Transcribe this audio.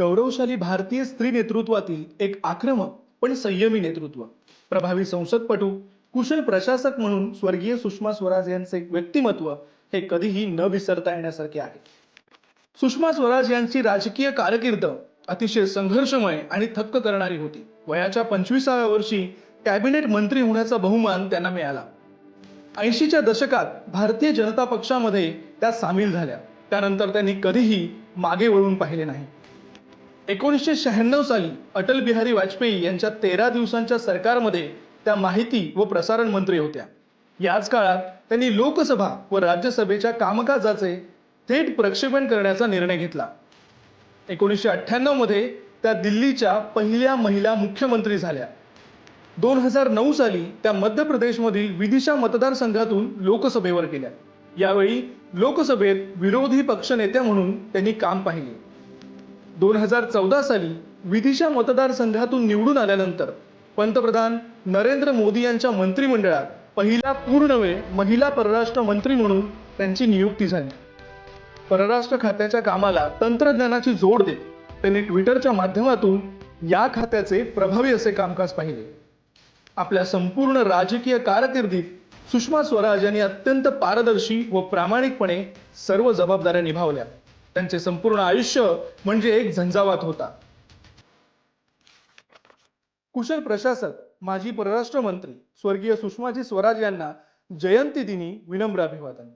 गौरवशाली भारतीय स्त्री नेतृत्वातील एक आक्रमक पण संयमी नेतृत्व. प्रभावी संसदपटू कुशल प्रशासक म्हणून स्वर्गीय सुषमा स्वराज यांचे व्यक्तिमत्व हे कधीही न विसरता येण्यासारखे आहे. सुषमा स्वराज यांची राजकीय कारकीर्द अतिशय संघर्षमय आणि थक्क करणारी होती. वयाच्या पंचवीसाव्या वर्षी कॅबिनेट मंत्री होण्याचा बहुमान त्यांना मिळाला. ऐंशीच्या दशकात भारतीय जनता पक्षामध्ये त्या सामील झाल्या. त्यानंतर त्यांनी कधीही मागे वळून पाहिले नाही. एकोणीसशे शहाण्णव साली अटल बिहारी वाजपेयी यांच्या तेरा दिवसांच्या सरकारमध्ये त्या माहिती व प्रसारण मंत्री होत्या. याच काळात त्यांनी लोकसभा व राज्यसभेच्या कामकाजाचे थेट प्रक्षेपण करण्याचा निर्णय घेतला. एकोणीसशे अठ्ठ्याण्णवमध्ये त्या दिल्लीच्या पहिल्या महिला मुख्यमंत्री झाल्या. दोन हजार नऊ साली त्या मध्य प्रदेशमधील विदिशा मतदारसंघातून लोकसभेवर गेल्या. यावेळी लोकसभेत विरोधी पक्षनेत्या म्हणून त्यांनी काम पाहिले. दोन हजार चौदा साली विधीच्या मतदारसंघातून निवडून आल्यानंतर पंतप्रधान नरेंद्र मोदी यांच्या मंत्रिमंडळात पहिला पूर्णवेळ महिला परराष्ट्र मंत्री म्हणून त्यांची नियुक्ती झाली. परराष्ट्र खात्याच्या कामाला तंत्रज्ञानाची जोड देत त्यांनी ट्विटरच्या माध्यमातून या खात्याचे प्रभावी असे कामकाज पाहिले. आपल्या संपूर्ण राजकीय कारकिर्दीत सुषमा स्वराज यांनी अत्यंत पारदर्शी व प्रामाणिकपणे सर्व जबाबदाऱ्या निभावल्या. त्यांचे संपूर्ण आयुष्य म्हणजे एक झंझावात होता. कुशल प्रशासक माजी परराष्ट्र मंत्री स्वर्गीय सुषमाजी स्वराज यांना जयंती दिनी विनम्र अभिवादन.